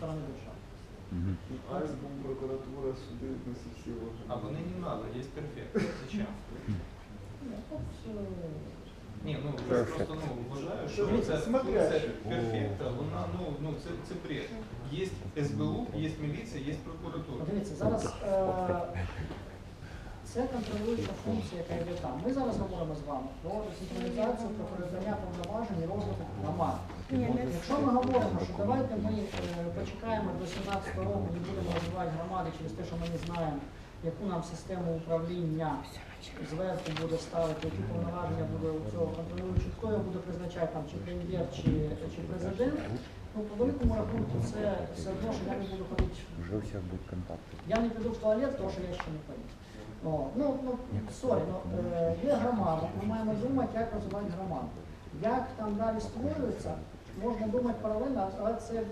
стороны державы. Мгм. Альбом, прокуратура, суди, на всі органи. А вони не надо, є перфект. Зачем? Нет, вот, э, Ні, ну я Перфект. просто ну, вважаю, що Дивіться, це, це смотрящий. перфекта, вона ну, ну це, це бред. Є СБУ, є міліція, є прокуратура. Дивіться, зараз е, це контролююча функція, яка йде там. Ми зараз говоримо з вами про децентралізацію, про передання повноважень і розвиток громад. Якщо ми говоримо, що давайте ми е, почекаємо до 17 року і будемо розвивати громади через те, що ми не знаємо, яку нам систему управління зверху буде ставити, які повноваження буде у цього контролюючого, хто його буде призначати, там, чи прем'єр, чи, чи президент, ну по великому рахунку це все одно, що я не буду ходити Уже у всех будут контакты. я не піду в туалет, тому що я ще не поїду. О, ну, ну, сорі, ну, е, є громада, ми маємо думати, як розвивати громаду. Як там далі створюється, можна думати паралельно, але це е,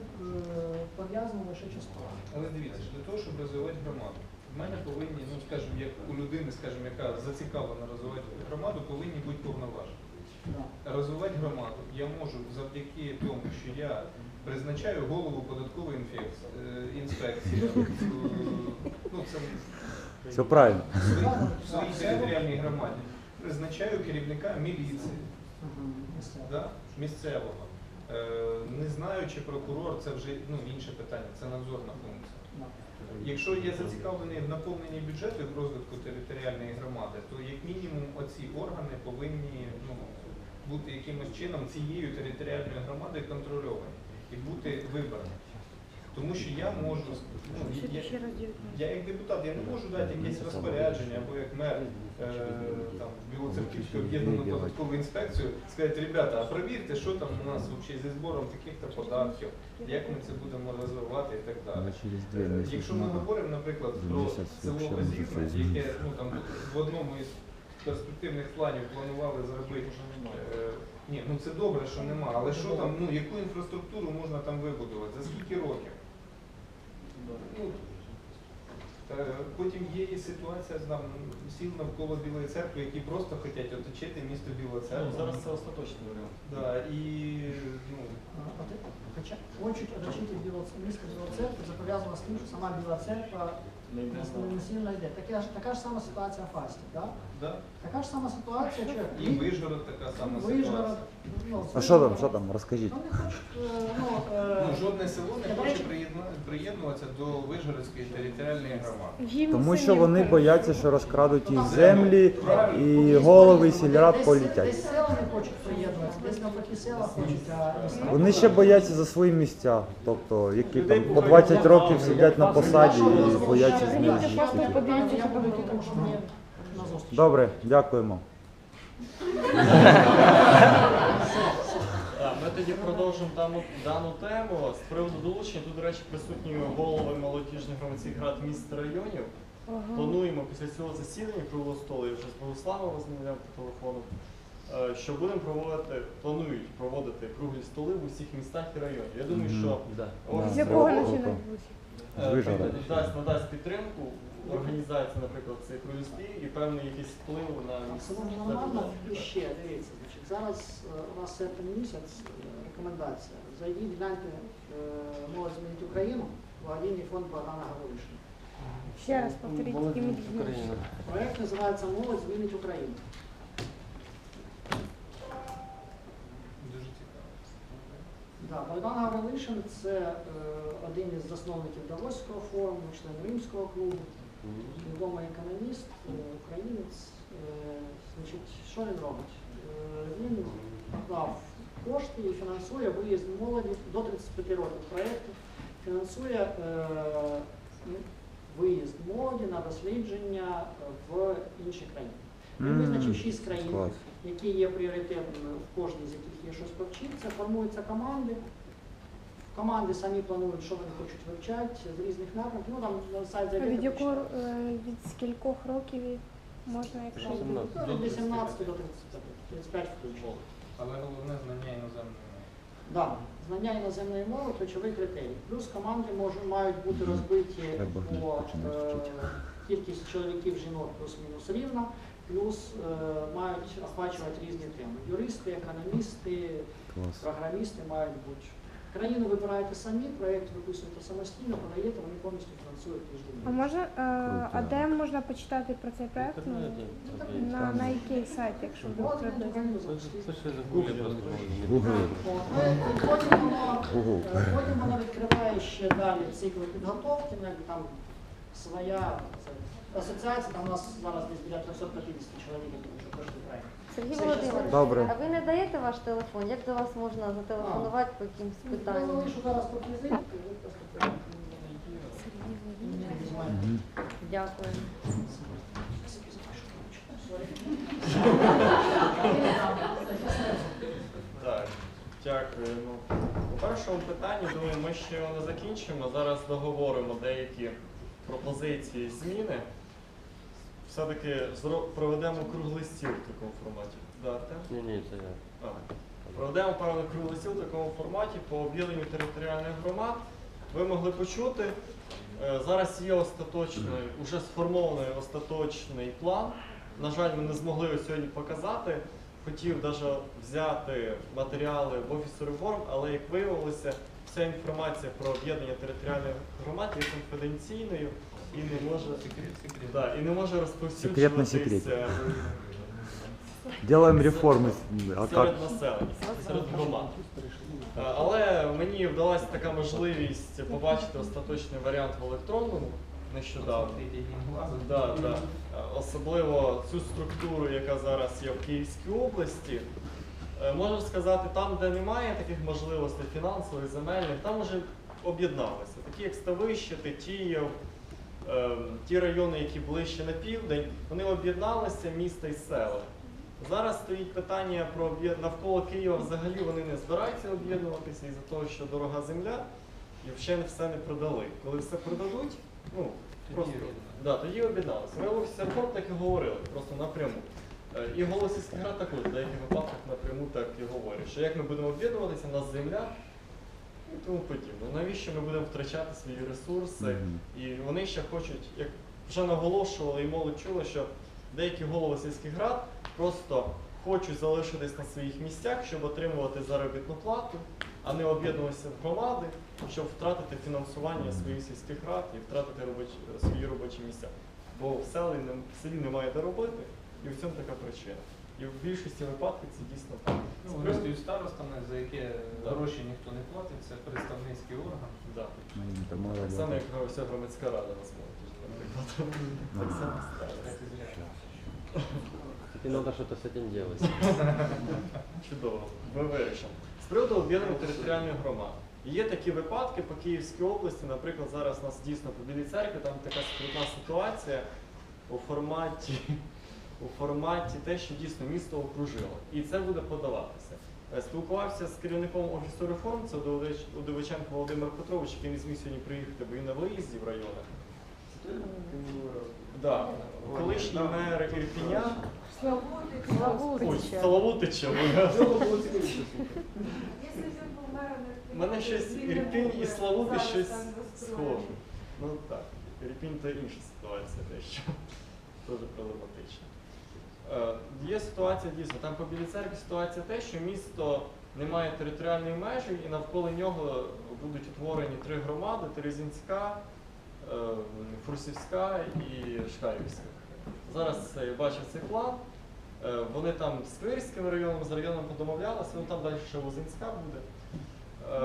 пов'язано лише частково. Але дивіться, для того, щоб розвивати громаду, в мене повинні, ну скажімо, як у людини, скажімо, яка зацікавлена розвивати громаду, повинні бути повноваження. Да. Розвивати громаду я можу завдяки тому, що я призначаю голову податкової інфекції, е, інспекції. е, Ну, це Все правильно. в своїй- територіальній громаді. Призначаю керівника міліції да, місцевого. Е, Не знаю, чи прокурор це вже ну, інше питання, це надзорна функція. Якщо є зацікавлений в наповненні бюджету і в розвитку територіальної громади, то як мінімум оці органи повинні ну, бути якимось чином цією територіальною громадою контрольовані і бути вибрані. Тому що я можу, ну, я, я як депутат, я не можу дати якесь розпорядження або як мер е, там, Білоцерківської об'єднаної податкової інспекцію, сказати, ребята, а перевірте, що там у нас взагалі зі збором таких-то податків, як ми це будемо розвивати і так далі. Две Е, Якщо ми говоримо, наприклад, про село це яке ну, там, в одному із перспективних планів планували зробити. е, Ні, ну це добре, що нема, але що там, ну яку інфраструктуру можна там вибудувати? За скільки років? Ну, е, Потім є і ситуація там, сіл навколо Білої церкви, які просто хочуть оточити місто Біла Ну, зараз це остаточний варіант. Да, і ну, А, от, Хоча хочуть оточити біло, місто Біла церква, це пов'язано з тим, що сама Біла церква Не йде не, не сильно йде. Така ж, така ж сама ситуація в Фасті, да? да. Така ж сама ситуація, що і Вижгород така сама Вижгород, ситуація. ну, А що там, що там, розкажіть. Ну, не хочуть, е, ну, е, Ну, жодне село не хоче приєдна- приєднуватися до Вижгородської територіальної громади. Тому що вони бояться, що розкрадуть їх землі і голови сільрад десь- політять. Десь села не хочуть приєднуватися, десь навпаки села хочуть, а міста. Вони ще бояться за свої місця, тобто які там по 20 років сидять на посаді і бояться з них звідти. Я буду йти, тому що мені на зустріч. Добре, дякуємо. Тоді продовжимо дану, дану тему. З приводу долучення, тут, до речі, присутні голови молодіжних громадських рад міст та районів. Плануємо після цього засідання круглого столу, я вже з Богославом розмовляв по телефону, е, що будемо проводити, планують проводити круглі столи в усіх містах і районах. Я думаю, що офіс якого Кривого починати Рогу. будуть? е, надасть підтримку організації, наприклад, цих круглі і певний якийсь вплив на Абсолютно нормально. І ще, дивіться, значить, зараз е, у нас серпень місяць, е, рекомендація. Зайдіть, гляньте е, «Молодь змінить Україну», благодійний фонд Богдана Гаврилишина. Ще раз повторіть, людьми. Проект називається «Молодь змінить Україну». Дуже цікаво. Да, Богдан Гаврилишин – це е, один із засновників Давоського форуму, член Римського клубу, відомий економіст, е, українець. Е, значить, що він робить? Е, він дав кошти і фінансує виїзд молоді до 35 років проєкту, фінансує виїзд молоді на дослідження в інші країни. Він визначив шість країн, які є пріоритетними в кожній з яких є щось повчитися, формуються команди. Команди самі планують, що вони хочуть вивчати з різних напрямків. Ну там на сайт А зайдете. від якого е, від скількох років можна, якщо Ну, від 18 до 35, 35 включно. Але головне знання іноземної мови. Да, знання іноземної мови ключовий критерій. Плюс команди можуть мають бути розбиті по е, кількість чоловіків жінок плюс-мінус рівна, плюс е, мають охвачувати різні теми. Юристи, економісти, Клас. програмісти мають бути. Країну вибираєте самі, проєкт виписуєте самостійно, подаєте, вони повністю фінансують А може, е, а де можна почитати про цей проект? Ну, на, на який сайт, якщо Потім воно, Google. е, потім воно відкриває ще далі цикли підготовки, ну, якби там своя це, асоціація, там у нас зараз десь біля 350 чоловік, думаю, що кожен проект. Сергій Володимирович, Добре. а ви не даєте ваш телефон? Як до вас можна зателефонувати по якимось Я питанням? Дякую. Так, дякую. Ну, по першому питанню, думаю, ми ще його не закінчимо. Зараз договоримо деякі пропозиції, зміни. Все-таки проведемо круглий стіл в такому форматі. Да, Артем? Ні, ні, це я. А. Проведемо певний круглий стіл в такому форматі по об'єднанню територіальних громад. Ви могли почути. е, Зараз є остаточний, уже сформований остаточний план. На жаль, ми не змогли його сьогодні показати. Хотів навіть взяти матеріали в офісу реформ, але як виявилося, вся інформація про об'єднання територіальних громад є конфіденційною і не може, да, і не може Секрет на розповсюджуватися секрете. Делаем реформы. А как? серед населення, серед громад. Е, Але мені вдалася така можливість побачити остаточний варіант в електронному нещодавно. Да, да. Е, Особливо цю структуру, яка зараз є в Київській області. Е, Можу сказати, там, де немає таких можливостей фінансових, земельних, там вже об'єдналися. Такі як Ставище, Тетіїв, ті райони, які ближче на південь, вони об'єдналися міста і села. Зараз стоїть питання про навколо Києва взагалі вони не збираються об'єднуватися із-за того, що дорога земля, і ще все не продали. Коли все продадуть, ну просто да, тоді об'єдналися. Ми офісі так і говорили, просто напряму. Е, І голос рад також в деяких випадках напряму так і говорять, що як ми будемо об'єднуватися, у нас земля і тому подібне. Навіщо ми будемо втрачати свої ресурси? Мгм. І вони ще хочуть, як вже наголошували і молодь чула, що деякі голови сільських рад просто хочуть залишитись на своїх місцях, щоб отримувати заробітну плату, а не об'єднуватися в громади, щоб втратити фінансування своїх сільських рад і втратити робочі, свої робочі місця. Бо в селі, не- в селі немає де робити, і в цьому така причина. І в більшості випадків це дійсно так. Ну, вони стають старостами, за яке гроші ніхто не платить, це представницький орган. Да. Ну, Так само, як вся громадська рада на наприклад. Так само. Теперь надо что-то с этим делать. Чудово, ми вирішимо. З приводу об'єднання територіальних громад. Є такі випадки по Київській області, наприклад, зараз у нас дійсно по Білій церкві, там така скрутна ситуація у форматі, у форматі те, що дійсно місто окружило. І це буде подаватися. Е, Спілкувався з керівником офісу реформ, це Удович- Удовиченко Володимир Петрович, який не зміг сьогодні приїхати, бо він на виїзді в районах. Да. Колишній мер Ірпіня. Славутича, У мене щось Ірпінь і Славути щось схоже. Ну так, Ірпінь то інша ситуація дещо. Дуже проблематична. Е, Є ситуація дійсно, там по Білій церкві ситуація те, що місто не має територіальної межі і навколо нього будуть утворені три громади: Терезінська, е, Фурсівська і Шкарівська. Зараз я бачив цей план. Е, Вони там з Квирським районом, з районом подомовлялися, ну там далі ще Лозинська буде.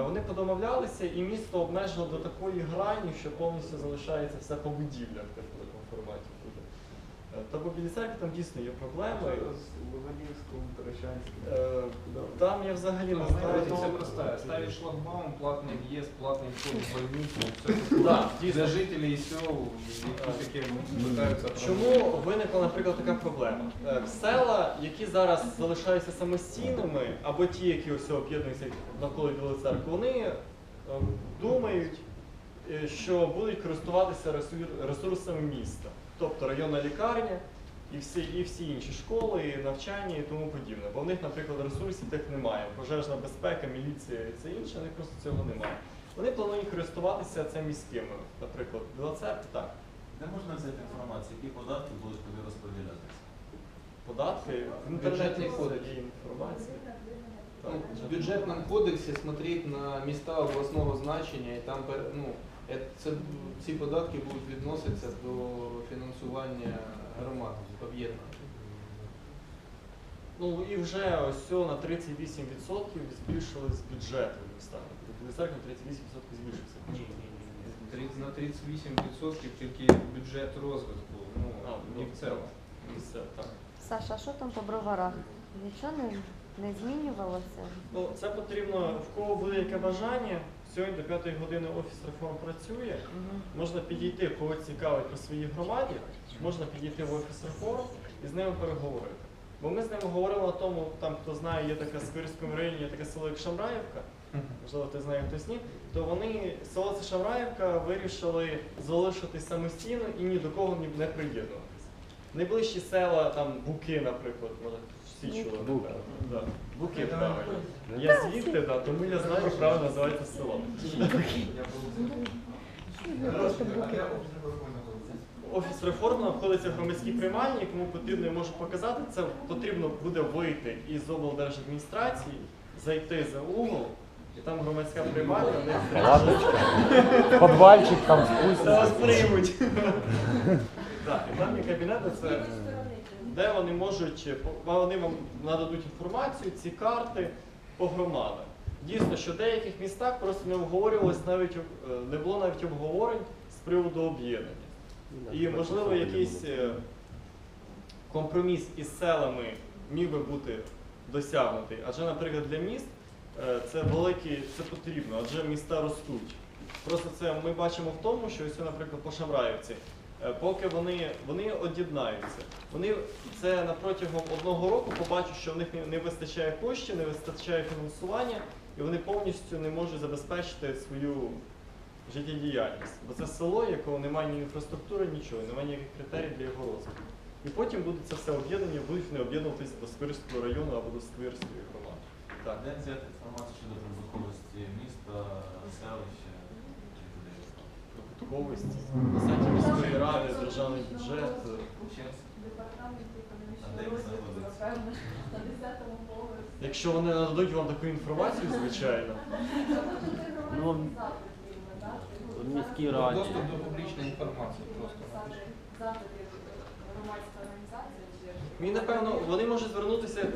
Вони подомовлялися і місто обмежило до такої грані, що повністю залишається все по будівлях в такому форматі буде. Е, Та по Білій церкві там дійсно є проблеми. Зараз у Луганівському, Таращанському. Е, Там я взагалі не знаю. Знаете, все ну, простая. Ставишь шлагбаум, платный въезд, платный вход в больницу, все Да, Для дійсно. жителей сел, які таке питаються Чому виникла, наприклад, така проблема? Е, Села, які зараз залишаються самостійними, або ті, які ось об'єднуються навколо Білої церкви, вони е, думають, е, що будуть користуватися ресур- ресурсами міста, тобто районна лікарня і всі, і всі інші школи, і навчання і тому подібне. Бо в них, наприклад, ресурсів тих немає. Пожежна безпека, міліція і це інше, них просто цього немає. Вони планують користуватися це міськими. Наприклад, Біла церква, так. Де можна взяти інформацію, які податки будуть куди розподілятися? податки, в Бюджетний інтернеті кодекс. є інформація. Так, Ну, в бюджетний. бюджетном кодексі смотреть на міста обласного значення і там ну, це, ці податки будуть відноситися до фінансування громад об'єднаних. Ну і вже ось на 38% збільшились бюджети міста. Тобто на 38% збільшився. Ні, ні, ні. На 38% тільки бюджет розвитку, ну, А, місцево. Місце, так. Саша, а що там по броварах? Нічого не, не змінювалося? Ну, це потрібно, в кого буде яке бажання. Сьогодні до 5 години офіс реформ працює. Можна підійти, кого цікавить по своїй громаді, можна підійти в офіс реформ і з ними переговорити. Бо ми з ними говорили на тому, там хто знає, є таке в Сквирському районі, є таке село як Шамраївка, можливо, ти знаєш хтось ні, то вони село це Шамраївка вирішили залишитись самостійно і ні до кого не приєднуватися. Найближчі села, там Буки, наприклад, може всі чули. Буки. Да. Буки, правильно. Я звідти, да, тому я знаю, як правильно називається село. Офіс реформ знаходиться в громадській приймальні, кому потрібно, я можу показати. Це потрібно буде вийти із облдержадміністрації, зайти за угол, і там громадська приймальня, Ладочка. Подвальчик там Та вас приймуть. Так, і там кабінети, це де вони можуть, е, вони вам нададуть інформацію, ці карти по громадах. Дійсно, що в деяких містах просто не обговорювалось навіть е, не було навіть обговорень з приводу об'єднання. І можливо якийсь е, компроміс із селами міг би бути досягнутий. Адже, наприклад, для міст це великі, це потрібно, адже міста ростуть. Просто це ми бачимо в тому, що ось, наприклад, по Шамраївці, поки вони, вони од'єднаються, вони це на протягом одного року побачать, що в них не, не вистачає коштів, не вистачає фінансування, і вони повністю не можуть забезпечити свою життєдіяльність. Бо це село, якого немає ні інфраструктури, нічого, немає ніяких критерій для його розвитку. І потім буде це все об'єднання, будуть вони об'єднуватися до Сквирського району або до Сквирської громади. Так, де взяти інформацію щодо прибутковості міста, селища? Прибутковості. На сайті міської ради, державний бюджет. Знаходиться? Якщо вони нададуть вам таку інформацію, звичайно. Ну, в міській раді. Доступ до публічної інформації просто напишіть. І напевно вони можуть звернутися е,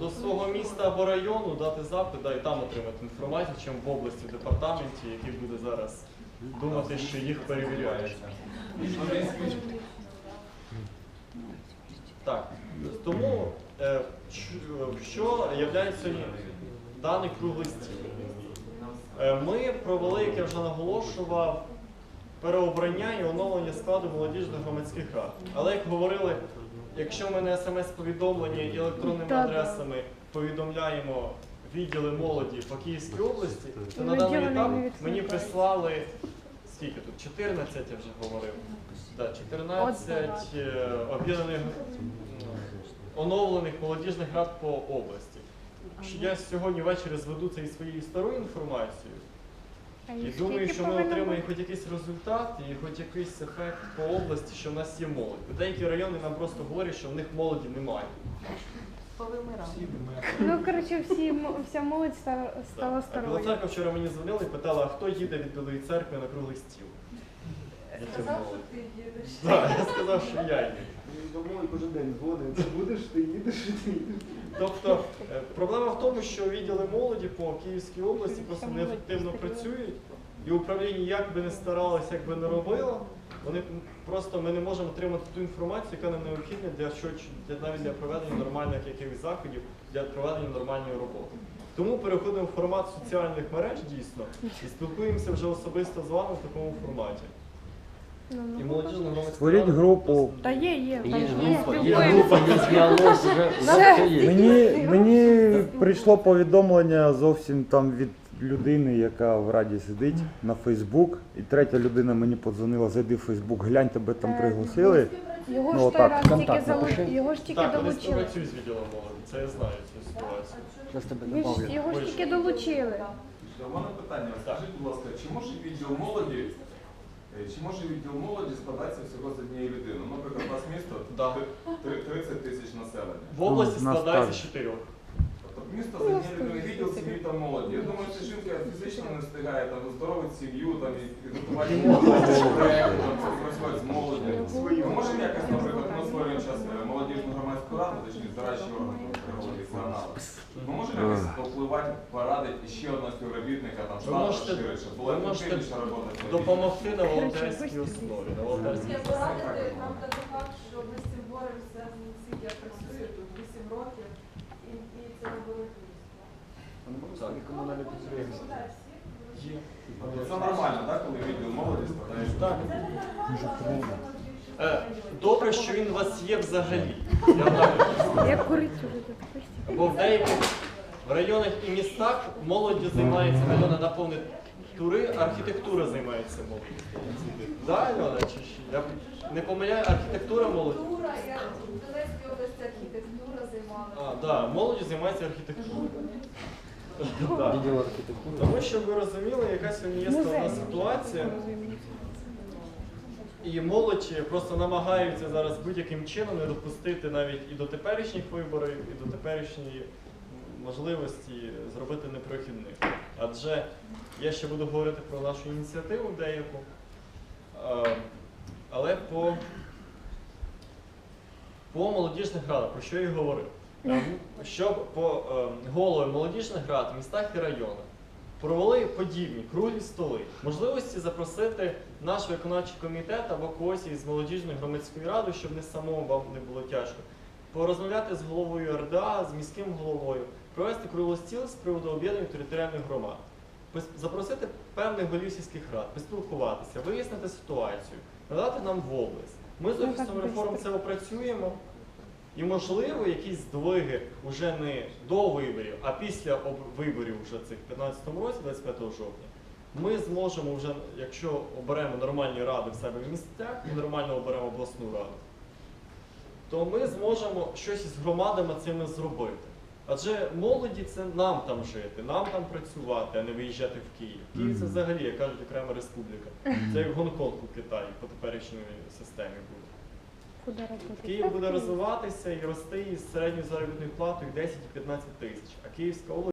до свого міста або району, дати запит, да, і там отримати інформацію, чим в області, в департаменті, який буде зараз думати, що їх перевіряють. Так, тому е, що- що є даний круглий стіл? Е, Ми провели, як я вже наголошував, переобрання і оновлення складу молодіжних громадських рад. Але як говорили, якщо ми на смс-повідомлення і електронними адресами повідомляємо відділи молоді по Київській області, то на даний етап мені прислали скільки тут? 14 я вже говорив. Да, 14 е, об'єднаних оновлених молодіжних рад по області. Я сьогодні ввечері зведу це і свою стару інформацію. І думаю, що ми отримаємо хоч якийсь результат і хоч якийсь ефект по області, що в нас є молодь. Бо Деякі райони нам просто говорять, що в них молоді немає. Ну, коротше, всі, м- вся молодь ста- стала А Біла старою. церква вчора мені дзвонила і питала, а хто їде від Білої церкви на круглий стіл? Сказав, що ти їдеш. Так, я сказав, що я їду. Він домой кожен день дзвонить, будеш, ти їдеш, і ти їдеш. Тобто е, проблема в тому, що відділи молоді по Київській області просто неефективно працюють, і управління як би не старалося, як би не робило, вони просто ми не можемо отримати ту інформацію, яка нам необхідна для що для навіть для проведення нормальних якихось заходів, для проведення нормальної роботи. Тому переходимо в формат соціальних мереж дійсно і спілкуємося вже особисто з вами в такому форматі. Ну, І ну. молодіжна громадська Створіть рада групу. Та є, є. Є група, є, спілкуємося. група, є діалог, вже все є. Мені, мені прийшло повідомлення зовсім там від людини, яка в раді сидить на Фейсбук. І третя людина мені подзвонила, зайди в Фейсбук, глянь, тебе там Е, пригласили. Його Ну, ж той отак, раз тільки контакт залу... напиши. його ж тільки Так, вони долучили. співпрацюють з відділом молоді, це я знаю цю ситуацію. Зараз тебе Він ж, добавлю. його ж тільки долучили. У мене питання. Скажіть, будь ласка, чи може відділ молоді, чи може відділ молоді складатися всього з однієї людини? Ну, Наприклад, у нас місто Да. три- 30 тисяч населення. В області Ну, нас складається з чотирьох. місто за дні людини, відділ сім'ї та молоді. Я думаю, що жінка фізично не встигає там здоровити сім'ю, там і підготувати проєкт, там співпрацювати з молоддю. Ми можемо якось, наприклад, ми створюємо зараз молодіжну громадську раду, точніше, дорадчий орган регіонал. Ми можемо якось повпливати, порадити ще одного співробітника, там Ви штат можете- розширити, щоб ви була можете ефективніша робота. Допомогти на волонтерській основі. На волонтерській Я порадити нам такий факт, що ми з цим боремося, скільки я працюю тут 8 років, і, і це не було Так. комунальне підприємство. Це нормально, так, коли відділ молоді складає? Так. Е, Добре, що він у вас є взагалі. Я так. Курить уже тут. Бо в деяких районах і містах молоддю займається райони наповнені тури, архітектура займається молоддю. Так, Альона, чи ще? Я не помиляю, архітектура молоді. Архітектура, я в Донецькій області архітектура займалася. А, да, молоддю займається архітектурою. Да. Тому що ви розуміли, яка сьогодні є складна ситуація. І молодь просто намагаються зараз будь-яким чином не допустити навіть і до теперішніх виборів, і до теперішньої можливості зробити непрохідним. Адже я ще буду говорити про нашу ініціативу деяку. Але по, по молодіжних радах, про що я і говорив, щоб по е, голови молодіжних рад в містах і районах провели подібні круглі столи, можливості запросити наш виконавчий комітет або когось із молодіжної громадської ради, щоб не самому вам не було тяжко, порозмовляти з головою РДА, з міським головою, провести круглий стіл з приводу об'єднання територіальних громад, запросити певних голів сільських рад, поспілкуватися, вияснити ситуацію, надати нам в область. Ми з Ну, офісом реформ це опрацюємо. І можливо, якісь здвиги вже не до виборів, а після виборів вже цих в 15-му році, 25 жовтня, ми зможемо вже, якщо оберемо нормальні ради в себе в місцях і нормально оберемо обласну раду, то ми зможемо щось із громадами цими зробити. Адже молоді це нам там жити, нам там працювати, а не виїжджати в Київ. Київ це взагалі, як кажуть, окрема республіка. Це як Гонконг у Китаї по теперішній системі буде. Куда робити. Київ буде розвиватися і рости із середньою заробітною платою 10-15 тисяч, а Київська область